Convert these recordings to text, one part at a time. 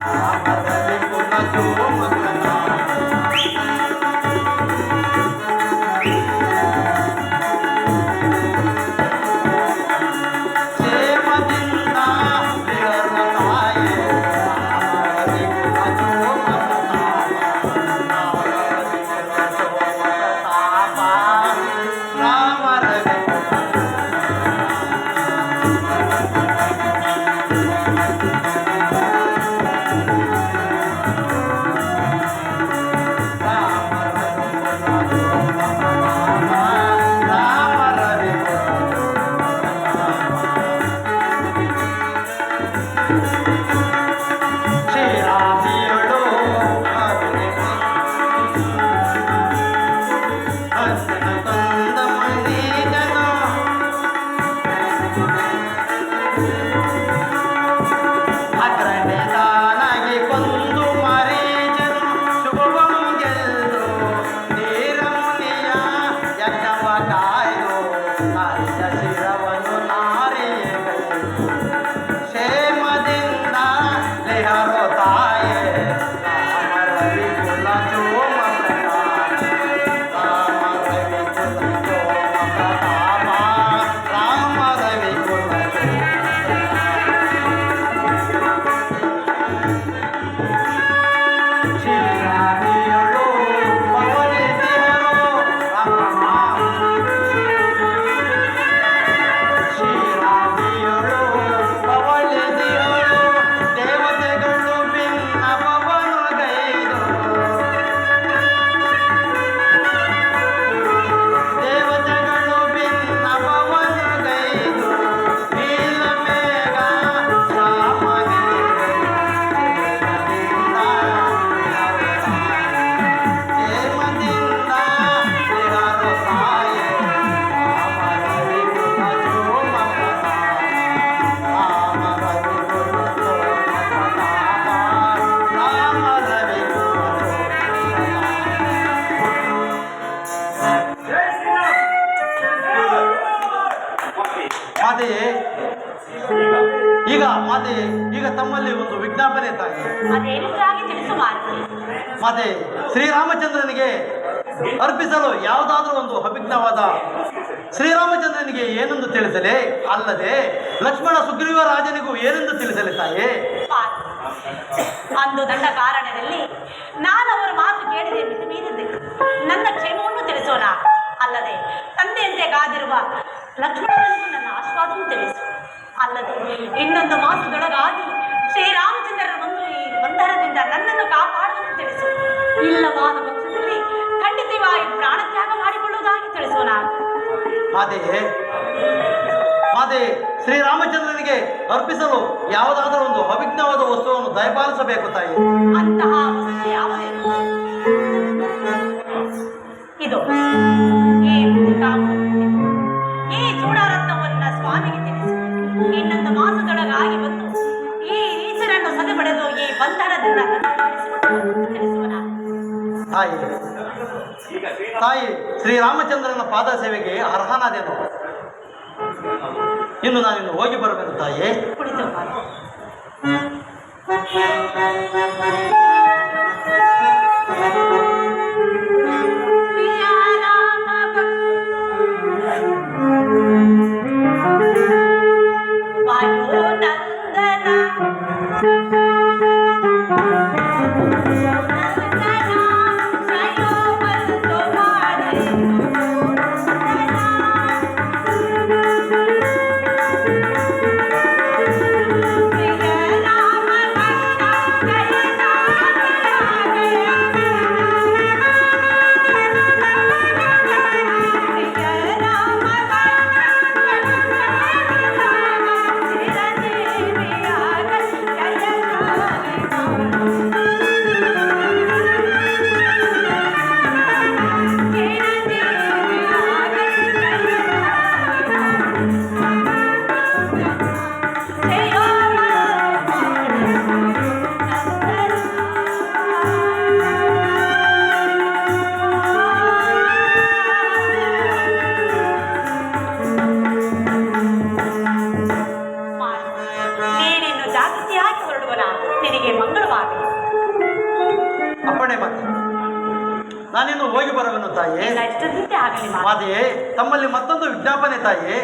Ah, ah ಮಾತೆಯೇ ಈಗ ಮಾತೆಯೇ ಈಗ ತಮ್ಮಲ್ಲಿ ಒಂದು ವಿಜ್ಞಾಪನೆ ತಾಯಿ ಮಾತೆ ಶ್ರೀರಾಮಚಂದ್ರನಿಗೆ ಅರ್ಪಿಸಲು ಯಾವುದಾದ್ರೂ ಒಂದು ಅಭಿಜ್ಞವಾದ ಶ್ರೀರಾಮಚಂದ್ರನಿಗೆ ಏನೆಂದು ತಿಳಿಸಲೇ? ಅಲ್ಲದೆ ಲಕ್ಷ್ಮಣ ಸುಗ್ರೀವ ರಾಜನಿಗೂ ಏನೆಂದು ತಿಳಿಸಲೇ ತಾಯಿ. ಅಂದು ದಂಡ ಕಾರಣದಲ್ಲಿ ನಾನು ಅವರ ಮಾತು ಕೇಳಿದೆ ಮಿತಿ ಮೀರಿದ್ದೆ. ನನ್ನ ಕ್ಷೇಮವನ್ನು ತಿಳಿಸೋಣ. ಅಲ್ಲದೆ ತಂದೆಯಂತೆ ಕಾದಿರುವ ಲಕ್ಷ್ಮಣನಿಗೂ ನನ್ನ ಆಶ್ವಾದವನ್ನು ತಿಳಿಸು. ಅಲ್ಲದೆ ಇನ್ನೊಂದು ಮಾಸದೊಳಗಾಗಿ ಶ್ರೀರಾಮಚಂದ್ರರ ಒಂದು ಈ ಬಂಧನದಿಂದ ನನ್ನನ್ನು ಕಾಪಾಡುವಂತೆ ತಿಳಿಸು. ಇಲ್ಲವಾದ ಪಕ್ಷದಲ್ಲಿ ಖಂಡಿತವಾಗಿ ಪ್ರಾಣತ್ಯಾಗ ಮಾಡಿಕೊಳ್ಳುವುದಾಗಿ ತಿಳಿಸೋಣ ಮಾತೆಯೇ ಮಾತೆ ಶ್ರೀರಾಮಚಂದ್ರನಿಗೆ ಅರ್ಪಿಸಲು ಯಾವುದಾದರೂ ಒಂದು ಅಭಿಜ್ಞವಾದ ವಸ್ತುವನ್ನು ದಯಪಾಲಿಸಬೇಕು ತಾಯಿ. ಅಂತಹ ಯಾವುದೇ? ಇದು. ತಾಯಿ. ತಾಯಿ ಶ್ರೀರಾಮಚಂದ್ರನ ಪಾದ ಸೇವೆಗೆ ಅರ್ಹನಾದೇನು. ಇನ್ನು ನಾನಿನ್ನು ಹೋಗಿ ಬರಬೇಕು ತಾಯಿ. ಕುಳಿತು ಹೋಗಿ ಬರುವೆನು ತಾಯಿ. ಅದೇ ಇಷ್ಟದಂತೆ ಆಗಲಿ ಮಾತೆಯೇ ತಮ್ಮಲ್ಲಿ ಮತ್ತೊಂದು ವಿಜ್ಞಾಪನೆ ತಾಯಿ.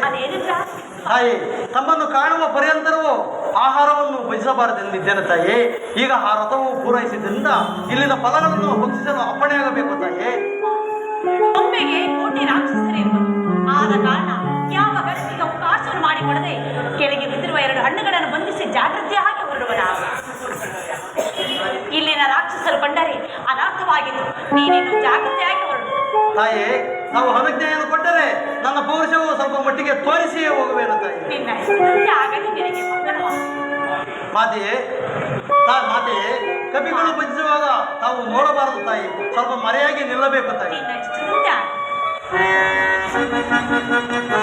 ತಾಯಿ ತಮ್ಮನ್ನು ಕಾಣುವ ಪರ್ಯಂತರವೂ ಆಹಾರವನ್ನು ಭಜಿಸಬಾರದೆಂದಿದ್ದೇನೆ ತಾಯಿ. ಈಗ ಆ ರಥವು ಪೂರೈಸಿದ್ರಿಂದ ಇಲ್ಲಿನ ಫಲಗಳನ್ನು ಭಕ್ಷಿಸಲು ಅಪ್ಪಣೆಯಾಗಬೇಕು ತಾಯಿ. ಒಮ್ಮೆಗೆ ಕೋಟಿ ರಾಕ್ಷಸರಿರುವರು ಆದ ಕಾರಣ ಯಾವ ಗಂಡಿಗೆ ಅವಕಾಶವನ್ನು ಮಾಡಿಕೊಡದೆ ಕೆಳಗೆ ಬಿದ್ದಿರುವ ಎರಡು ಹಣ್ಣುಗಳನ್ನು ಬಂಧಿಸಿ ಜಾಗೃತಿಯಾಗಿ ಹೊರಡುವನ. ಇಲ್ಲಿನ ರಾಕ್ಷಸರು ಕಂಡರೆ ಅನರ್ಥವಾಗಿತ್ತು ನೀನೇನು ಜಾಗೃತಿಯಾಗಿ ಹೊರಡು ತಾಯಿ ನಾವು ಅನುಜ್ಞೆಯನ್ನು ಕೊಟ್ಟರೆ ನನ್ನ ಪೌರುಷವು ಸ್ವಲ್ಪ ಮಟ್ಟಿಗೆ ತೋರಿಸಿಯೇ ಹೋಗುವೇನು ತಾಯಿ. ನಿನ್ನ ಇಷ್ಟದಂತೆ ಆಗಲಿ ನಿನಗೆ ಮಂಗಳವ ಮಾತೆಯೇ ತಾ ಮಾತೆಯೇ ಕಪಿಗಳು ಭಜಿಸುವಾಗ ತಾವು ನೋಡಬಾರದು ತಾಯಿ. ಸ್ವಲ್ಪ ಮರೆಯಾಗಿ ನಿಲ್ಲಬೇಕು ತಾಯಿ. ನಿನ್ನ